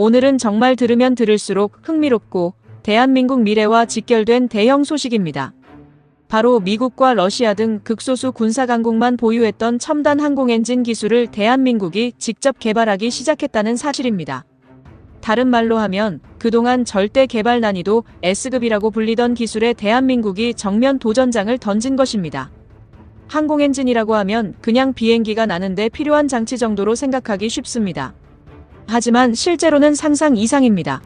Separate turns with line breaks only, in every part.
오늘은 정말 들으면 들을수록 흥미롭고 대한민국 미래와 직결된 대형 소식입니다. 바로 미국과 러시아 등 극소수 군사 강국만 보유했던 첨단 항공 엔진 기술을 대한민국이 직접 개발하기 시작했다는 사실입니다. 다른 말로 하면 그동안 절대 개발 난이도 S급이라고 불리던 기술에 대한민국이 정면 도전장을 던진 것입니다. 항공 엔진이라고 하면 그냥 비행기가 나는데 필요한 장치 정도로 생각하기 쉽습니다. 하지만 실제로는 상상 이상입니다.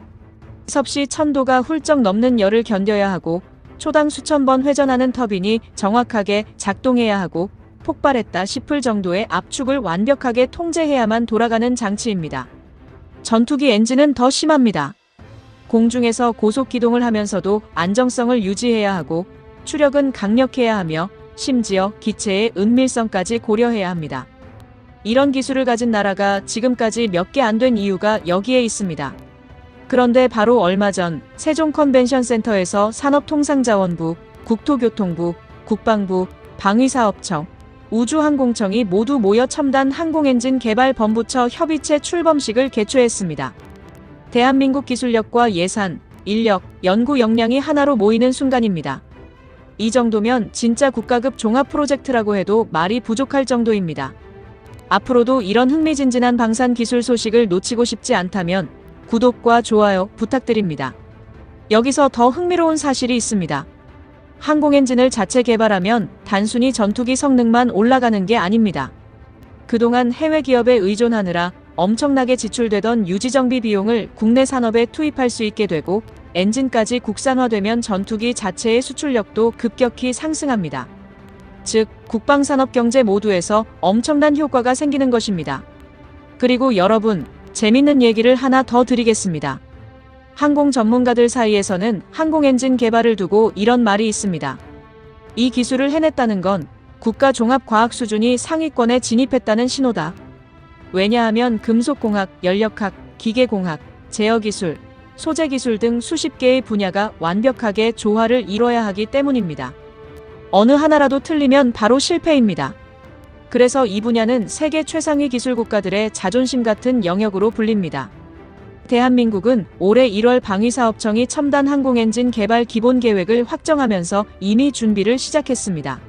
섭씨 천도가 훌쩍 넘는 열을 견뎌야 하고 초당 수천 번 회전하는 터빈이 정확하게 작동해야 하고 폭발했다 싶을 정도의 압축을 완벽하게 통제해야만 돌아가는 장치입니다. 전투기 엔진은 더 심합니다. 공중에서 고속 기동을 하면서도 안정성을 유지해야 하고 추력은 강력해야 하며 심지어 기체의 은밀성까지 고려해야 합니다. 이런 기술을 가진 나라가 지금까지 몇 개 안 된 이유가 여기에 있습니다. 그런데 바로 얼마 전 세종 컨벤션 센터에서 산업통상자원부, 국토교통부, 국방부, 방위사업청, 우주항공청이 모두 모여 첨단 항공엔진 개발 본부처 협의체 출범식을 개최했습니다. 대한민국 기술력과 예산, 인력, 연구 역량이 하나로 모이는 순간입니다. 이 정도면 진짜 국가급 종합 프로젝트라고 해도 말이 부족할 정도입니다. 앞으로도 이런 흥미진진한 방산 기술 소식을 놓치고 싶지 않다면 구독과 좋아요 부탁드립니다. 여기서 더 흥미로운 사실이 있습니다. 항공 엔진을 자체 개발하면 단순히 전투기 성능만 올라가는 게 아닙니다. 그동안 해외 기업에 의존하느라 엄청나게 지출되던 유지정비 비용을 국내 산업에 투입할 수 있게 되고 엔진까지 국산화되면 전투기 자체의 수출력도 급격히 상승합니다. 즉, 국방산업 경제 모두에서 엄청난 효과가 생기는 것입니다. 그리고 여러분, 재밌는 얘기를 하나 더 드리겠습니다. 항공 전문가들 사이에서는 항공 엔진 개발을 두고 이런 말이 있습니다. 이 기술을 해냈다는 건 국가 종합 과학 수준이 상위권에 진입했다는 신호다. 왜냐하면 금속공학, 연력학, 기계공학, 제어기술, 소재기술 등 수십 개의 분야가 완벽하게 조화를 이뤄야 하기 때문입니다. 어느 하나라도 틀리면 바로 실패입니다. 그래서 이 분야는 세계 최상위 기술 국가들의 자존심 같은 영역으로 불립니다. 대한민국은 올해 1월 방위사업청이 첨단 항공엔진 개발 기본 계획을 확정하면서 이미 준비를 시작했습니다.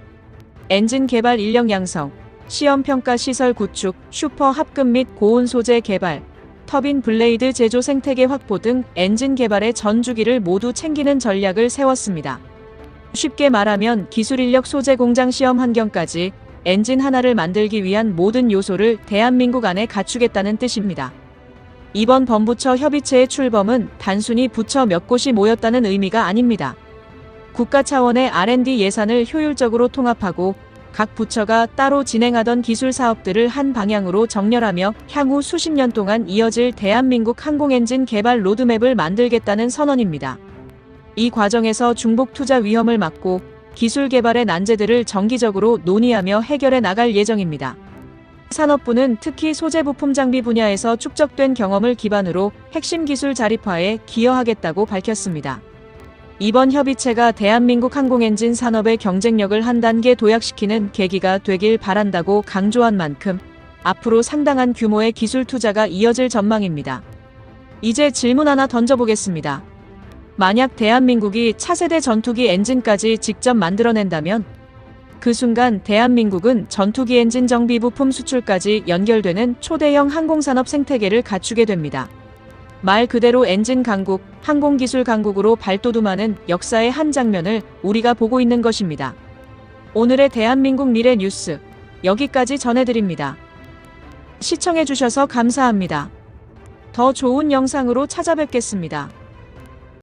엔진 개발 인력 양성, 시험 평가 시설 구축, 슈퍼 합금 및 고온 소재 개발, 터빈 블레이드 제조 생태계 확보 등 엔진 개발의 전 주기를 모두 챙기는 전략을 세웠습니다. 쉽게 말하면 기술 인력 소재 공장 시험 환경까지 엔진 하나를 만들기 위한 모든 요소를 대한민국 안에 갖추겠다는 뜻입니다. 이번 범부처 협의체의 출범은 단순히 부처 몇 곳이 모였다는 의미가 아닙니다. 국가 차원의 R&D 예산을 효율적으로 통합하고 각 부처가 따로 진행하던 기술 사업들을 한 방향으로 정렬하며 향후 수십 년 동안 이어질 대한민국 항공엔진 개발 로드맵을 만들겠다는 선언입니다. 이 과정에서 중복 투자 위험을 막고 기술 개발의 난제들을 정기적으로 논의하며 해결해 나갈 예정입니다. 산업부는 특히 소재 부품 장비 분야에서 축적된 경험을 기반으로 핵심 기술 자립화에 기여하겠다고 밝혔습니다. 이번 협의체가 대한민국 항공엔진 산업의 경쟁력을 한 단계 도약시키는 계기가 되길 바란다고 강조한 만큼 앞으로 상당한 규모의 기술 투자가 이어질 전망입니다. 이제 질문 하나 던져보겠습니다. 만약 대한민국이 차세대 전투기 엔진까지 직접 만들어낸다면 그 순간 대한민국은 전투기 엔진 정비 부품 수출까지 연결되는 초대형 항공산업 생태계를 갖추게 됩니다. 말 그대로 엔진 강국, 항공기술 강국으로 발돋움하는 역사의 한 장면을 우리가 보고 있는 것입니다. 오늘의 대한민국 미래 뉴스 여기까지 전해드립니다. 시청해주셔서 감사합니다. 더 좋은 영상으로 찾아뵙겠습니다.